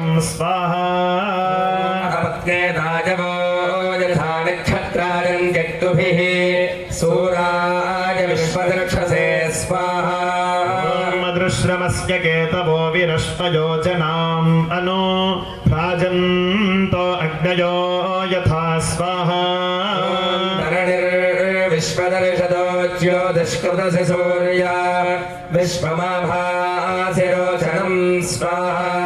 स्वाहा। अपत्येताजवो यथा नक्षत्राजम् जक्तुभिः सूराय विश्वदक्षसे स्वाहा। मदृश्रमस्य केतवो विरश्मयोजनाम् अनु प्राजन्तो अग्नयो यथा स्वाहा। दुष्कृतसि सूर्या विश्वमाभासिरोचनम् स्वाहा।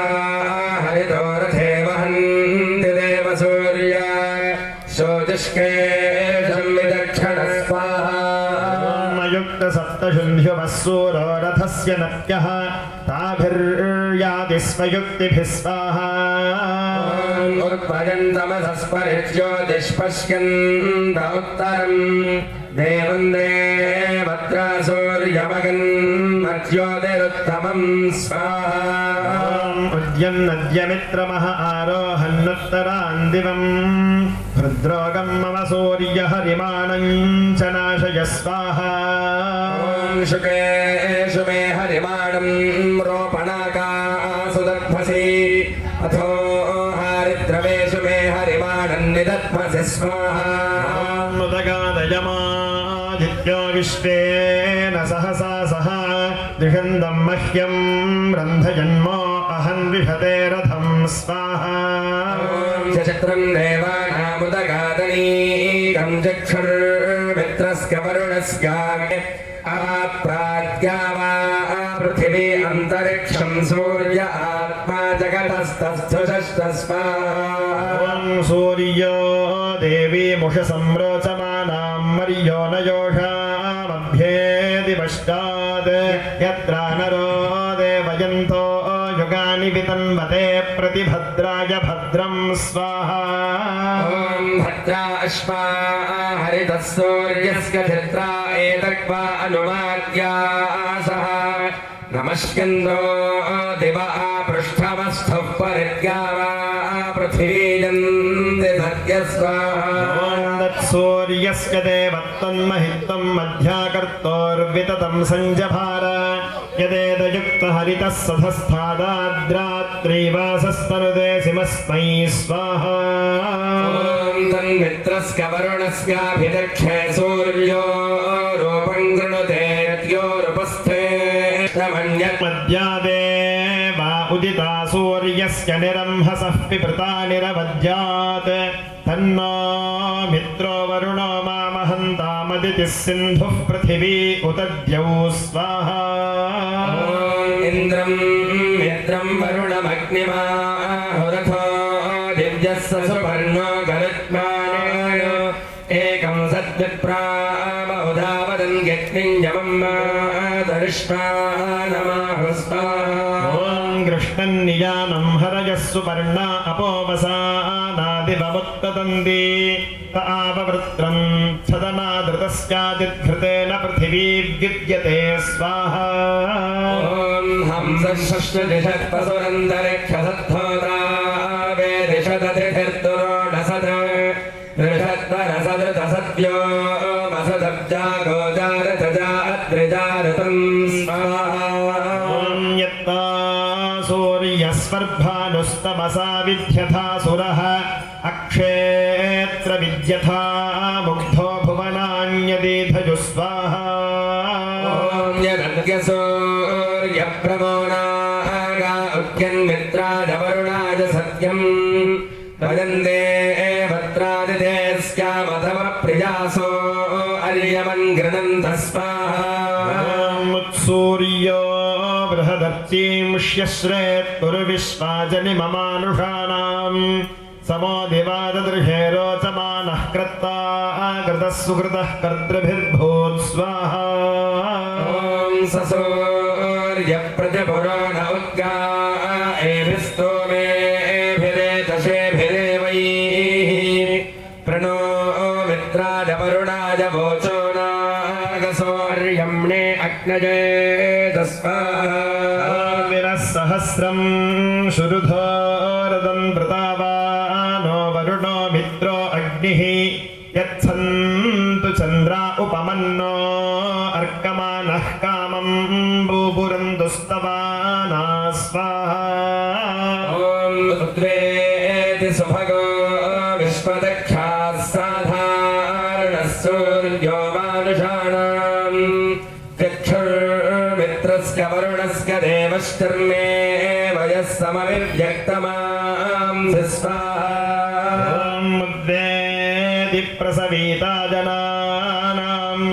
सप्तत्वा हरितोरथे वहन्ति देव सूर्या शोतिष्के संविदक्षण स्वाहा युक्तसप्तशुन्ध्युवः सूरो रथस्य नत्यः। ताभिर्याति स्वयुक्तिभिः स्वाहा उत्पयन्तमधस्परिज्योतिष्पश्यन्त उत्तरम् देवम् देवत्र सूर्यमगन्मज्योतिरुत्तमम् स्वाहा उद्यन्नद्यमित्रमः आरोहन्नुत्तरान् दिवम् हृद्रोगम् मम सूर्यहरिमाणम् च नाशय स्वाहा ॐ शुकेषु मे हरिमाणम् रोपणाकासु दर्भसि अथो हारिद्रवेषु मे हरिमाणम् निदध्मसि स्वाहा विश्वेन सहसा सह दिषन्दम् मह्यम् रन्धजन्मो अहन् विशते रथम् स्वाहा चक्रम् देवानामुदगादनीकम् चक्षुर्मित्रस्य वरुणस्याग्ने अप्राज्ञा वा पृथिवी अन्तरिक्षम् सूर्य आत्मा जगतस्तस्थुषस्तस्माः ॐ सूर्यो देवी मुषसंरोचमानां मर्यो न योषामभ्येदि पश्चात् यत्र नरो देवयन्तो युगानि वितन्वते प्रतिभद्राय भद्रं स्वाहा। भद्रा अश्वा हरितः सूर्यस्य चित्रा एतक्वा अनुवाद्या सह। नमस्कन्दो दिवा पृष्ठमस्थः परिद्या वा पृथिवीजन्ति सत्य स्वाहा ॐ तत्सूर्यस्य देवत्वन्महित्वं मध्याकर्तोर्विततं सञ्जभार। यदेदयुक्तहरितः सधस्थादाद्रात्रीवासस्तनुदेशिमस्मै स्वाहा। ॐ तन्मित्रस्य वरुणस्याभिदक्षे सूर्यो रूपं गृणुते रत्योरुपस्थे मद्यादेवा उदिता सूर्यस्य निरंहसः पिपृता निरवद्यात् तन्नो मामहन्तामदितिः सिन्धुः पृथिवी उत द्यौ स्वाहा ॐ इन्द्रं मित्रं वरुणमग्निमाहुरथो दिव्यस्य सुपर्णो गरुत्मानाय एकं सद्विप्रामहुधावदन् यज्ञं दर्श्वा नमाहुस्वाहा ॐ कृष्णन्नियानं हरयः सुपर्णा अपोवसानादिवमुत्तदन्ति त आववृत्रम् सदनादृतस्यादिर्धृतेन पृथिवी विद्यते स्वाहा विद्यथा मुग्धो भुवनान्यदीधजुस्वाहा। उद्यन्मित्राजवरुणाज सत्यम् वदन्ते भद्रादिदेस्यामथमप्रियासो अर्यमन् गृणन्तः स्वाहा सूर्यो बृहदर्चींष्यश्रेत्पुरुविश्वाजनि ममानुषाणाम् समोदिवाददृशे रोचमानः कर्ता सुहृदः कर्तृभिर्भूत्स्वाहा ससूर्यप्रतिपुराण उद्गा एभिस्तोमेभिरेतशेभिरेवैः प्रणो मित्रादवरुणाद वोचो नागसौर्यम्णे अग्नजे तस्माः सहस्रम् शुरुधोरदम् नो वरुणो मित्रो अग्निः यत्सन् उपमन्नो अर्कमानः कामं बूबुरन्तु स्तवाना स्वाहा ॐ रुद्रेति सुभगो विश्वदक्षाः साधारणः सूर्यो मानुषाणाम् चक्षुर्मित्रस्य वरुणस्य देवश्चर्मे वयः समविव्यक्तमां स्वाहा ॐ मुद्वेति प्रसवीता जनानां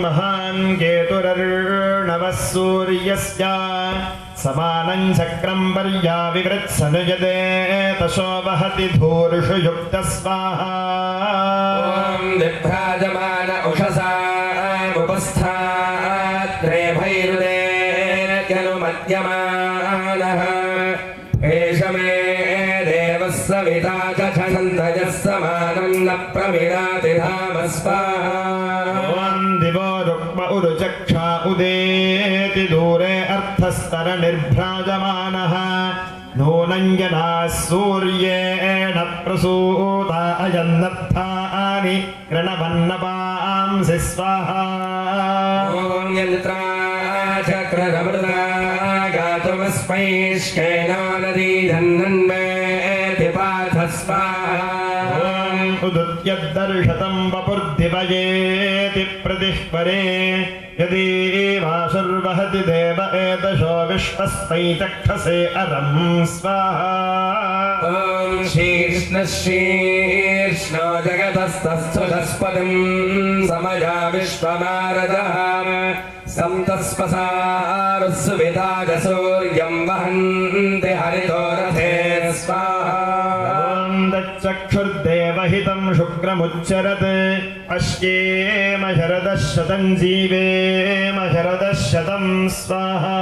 महान् केतुरर्णवः सूर्यस्य समानं चक्रं पर्याविवृत्सनुयते तशो वहति धूर्षु युक्तस्वाहा। ॐ विभ्राजमान उषसामुपस्थात्रेभैरुदेत्यनुमद्यमानः एष मे देवः सविता च छन्दजः न प्रमिदाति धाम स्वाहा दिवो रुक्म उरुचक्षा उदेति दूरे अर्थस्तरनिर्भ्राजमानः नूनं जनाः सूर्येण प्रसूता अयन्नर्थानि कृणवन्नपांसि स्वाहा ॐ यन्त्रा चक्ररमृता गातुमस्मैष्केनो नदी ॐ उदुत्यद्दर्शतं वपुर्दिवयेति प्रतिह्वरे यदि वासुर्वहति देव एतशो विश्वस्मै चक्षसे अरं स्वाहा ॐ शीर्ष्ण शीर्ष्णो जगतस्तस्थुतस्पतिं समया विश्वनारदः सन्तस्पसारुस्सुविताज सूर्यं वहन्ति हरितो रथे स्वाहा। ॐ दच्चक्षुर्देवहितं शुक्रमुच्चरत्। पश्येम शरदः शतं जीवेम शरदः शतं स्वाहा।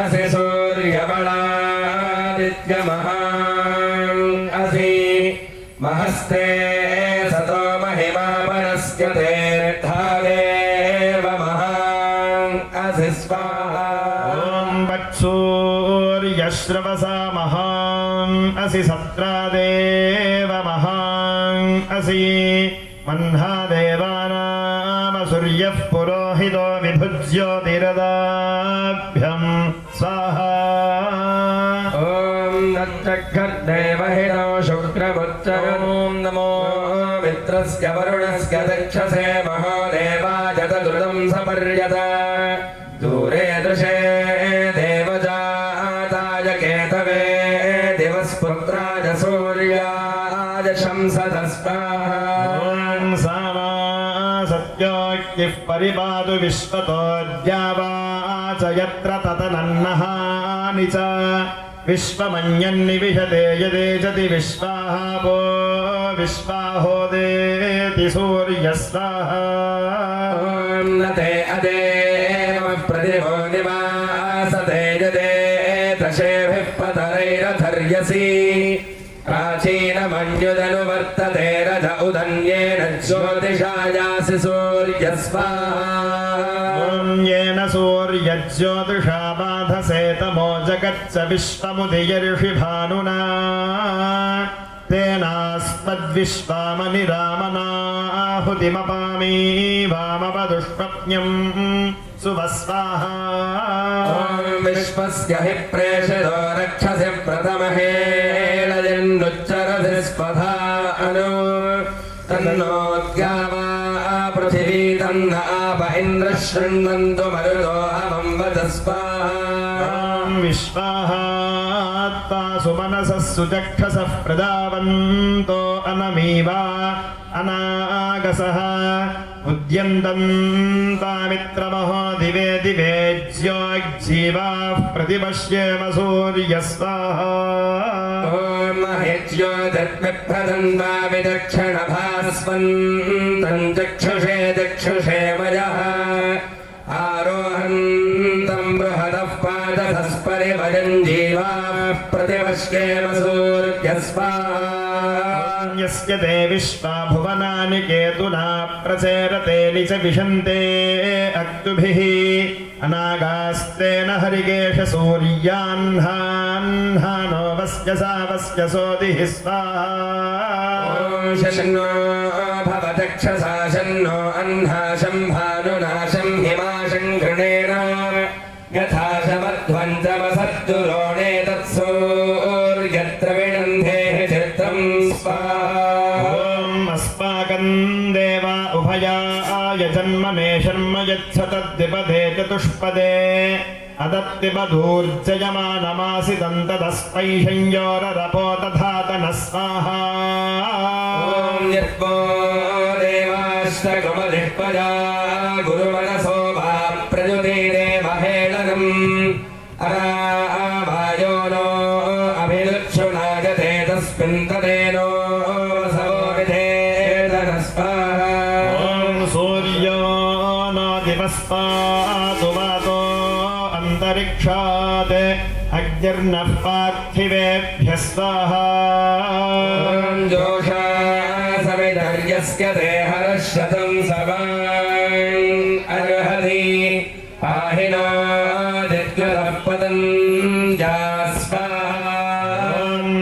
असि सूर्यबलादित्यमहान् असि। महस्ते सतो महिमा परस्य तेऽर्थादेव महान् असि स्वाहा। ॐ वत्सूर्यश्रवसा महान् असि सत्रादेव महान् असि मह्नादेवानामसूर्यः पुरोहितो विभुज्योतिरदाभ्यं स्वाहा। ॐ नच्चखर्देवहिनो शुक्रमुच्चरन् ॐ नमो मित्रस्य वरुणस्य दक्षसे महादेवाय तदृतं सपर्यत। परिपातु विश्वतोऽद्यावा च। यत्र ततनन्नहानि च विश्वमन्यन्निविशते यदेजति विश्वाहापो विश्वाहोदेति सूर्यस्वाहा। ॐ न ते अदेव प्रतिभो निवासते यदे दशेभिः पतरैरथर्यसि प्राचीनमन्युदनुवर्तते रथ उदन्येन ज्योतिषायासि सूर्यस्वाहा ॐ येन सूर्यज्योतिषा बाधसे तमो जगच्च विश्वमुदयर्षि भानुना तेनास्मद्विश्वामनिरामनाहुतिमपामि वामपदुष्पत्न्यं सुवस्वाहा ॐ विश्वस्य हि प्रेषितो रक्षसि प्रथमहेलयन्नुच्चरसि स्वधा अनु तन्नोद्गावा पृथिवी तन्न आप इन्द्रः शृण्वन्तु मरुतो अहं वद स्वाहा ॐ विश्वाहात्ता सुमनसः सुचक्षसः प्रदावन्तो अनमीवा अनागसः उद्यन्तन्तामित्रमहो दिवे दिवे ज्योज्जीवाः प्रतिपश्येम सूर्यस्वाहा ॐ महेज्योतिर्विप्रदन्वा विदक्षिणभास्वन्तम् चक्षुषे चक्षुषे वयः आरोहन्तम् बृहदः पादथ तस्परिवजन् जीवाः प्रतिपश्येम सूर्यस्वाहा यस्य ते विश्वा भुवनानि केतुना प्रचेरते निच विशन्ते अक्तुभिः। अनागास्तेन हरिकेश सूर्यान्हान्हानो वस्य सा वस्य सोतिः स्वाहा शन्नो भवदक्षसा शन्नो अह्नाशं ॐ अस्माकं देवा उभयाय जन्मने शर्म यच्छ तद्विपदे चतुष्पदे अदत्तिपधूर्जयमानमासितं तदस्पैषञ्योररपो तथा स्वाहा ॐ यत्पो गुरुमनसो वा प्रयुदीरे महेलनम् अरावायो अभिलक्षुनागते तस्मिन् तदेनो वसवो विधेदनस्वाहा ॐ सूर्यो न दिवस्पातु वातो अन्तरिक्षात् अग्निर्नः पार्थिवेभ्यः स्वाहा ॐ जोषा सवितर्यस्य ते हर्षतं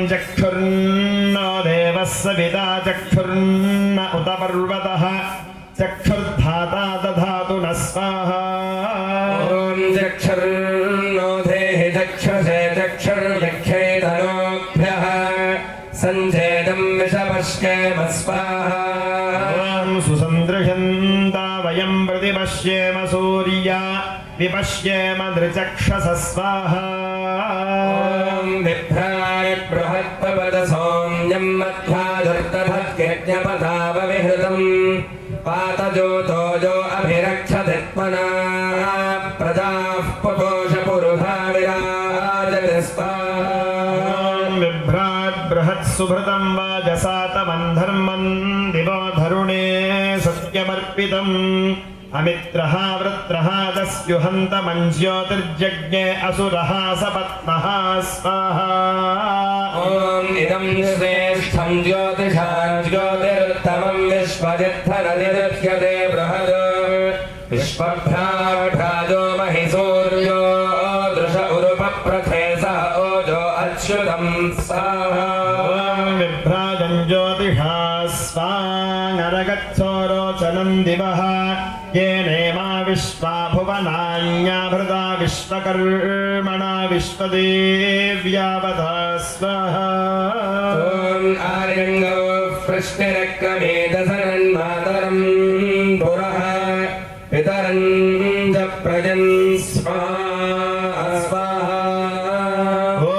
चक्षुर्न देवः सविता चक्षुर्न उत पर्वतः। चक्षुर्धाता दधातु न स्वाहा। ॐ चक्षुर्नो देहि चक्षुषे स्वाहा सुसन्दृशन्ता वयं प्रतिपश्येम सूर्या विपश्येम दृचक्षस स्वाहा बृहत्पवदसौम्यं मध्वाधुर्तभज्ञपदावविहृतम् पातजोतो जो अभिरक्षति त्मना प्रजाः पुतोषपुरुषा विराजति स्वाहा ॐ बिभ्राट् बृहत्सुभृतं वाजसातमन्धर्मन् दिवो धरुणे सत्यमर्पितम्। अमित्रः वृत्रः दस्युहन्तमञ्ज्योतिर्जज्ञे असुरः सपत्नः स्वाहा। ॐ इदं श्रेष्ठं ज्योतिषा ज्योतिरुत्तमं विश्वजित्थननिरुध्यते बृहद् विश्वभ्राढ्राजो महिसूर्यो दृश उरुपप्रथे सह ओजो अच्युतम् स्वाहा विश्वकर्मणा विश्वदेव्यावधा स्वाहा आर्यङ्गो पुरः पितरं च प्रजन् स्वाहा। ॐ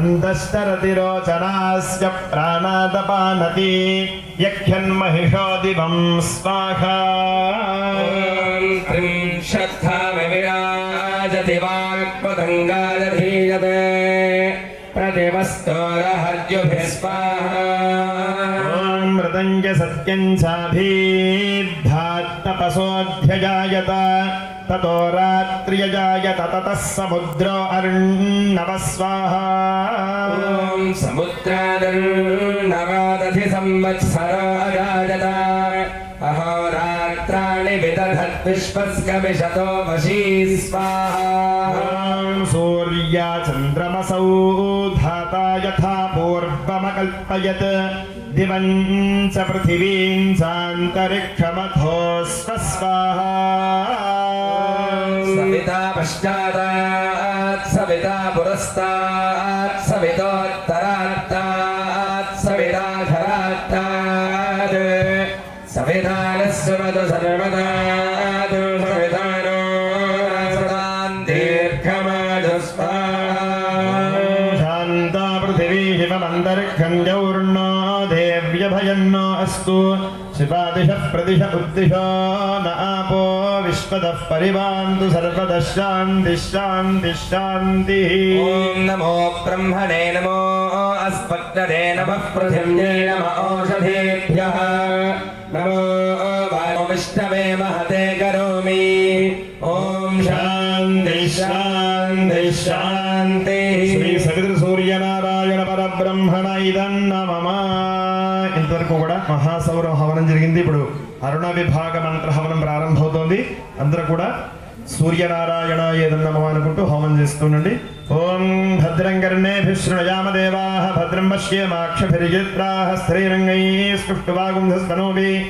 अन्तश्चरतिरोचनास्य प्राणादपानति यख्यन्महिषो दिवं स्वाहा त्रिंशत्थामि ప్రజాయతి వాక్పతంగాధీయత ప్రతిమస్తోరహర్యుభిస్వామృతంజ సత్యం సాధీద్ధాత్తపసోధ్యజాయత తతో రాత్రియజాయత తతః సముద్రో అరుణవస్వాహ సముద్రాదర్ణవాదధి సంవత్సరాజాయత विदधद्विश्वस्य विशतो वशी स्वाहा सूर्या चन्द्रमसौ धाता यथा पूर्वमकल्पयत्। दिवं च पृथिवीं चान्तरिक्षमथो स्वस्वाहा सविता पश्चादात् सविता पुरस्तात् सवितोत्तरात्तात् शिवमन्तर्खण्डौर्णो देव्यभयन्नो अस्तु शिवादिशः प्रदिश उद्दिशो न आपो विश्वतः परिवान्तु सर्वतः शान्तिः शान्तिः शान्तिः ॐ नमो ब्रह्मणे नमो अस्मत्तरे नमः पृथिव्ये नम ओषधेभ्यः नमो वायो विष्णवे महते करोमि ॐ शान्तिः మహాసౌర హవనం జరిగింది. ఇప్పుడు అరుణ విభాగ మంత్ర హవనం ప్రారంభమవుతోంది. అందరూ కూడా సూర్యనారాయణ ఏదన్నమో అనుకుంటూ హోమం చేస్తుండండి ఓం భద్రం కర్ణేభిः శృణయామ భద్రం పశ్యేమాక్షభిర్యత్రాः స్త్రీరంగై స్పృష్టువాగుంధస్తనోభిः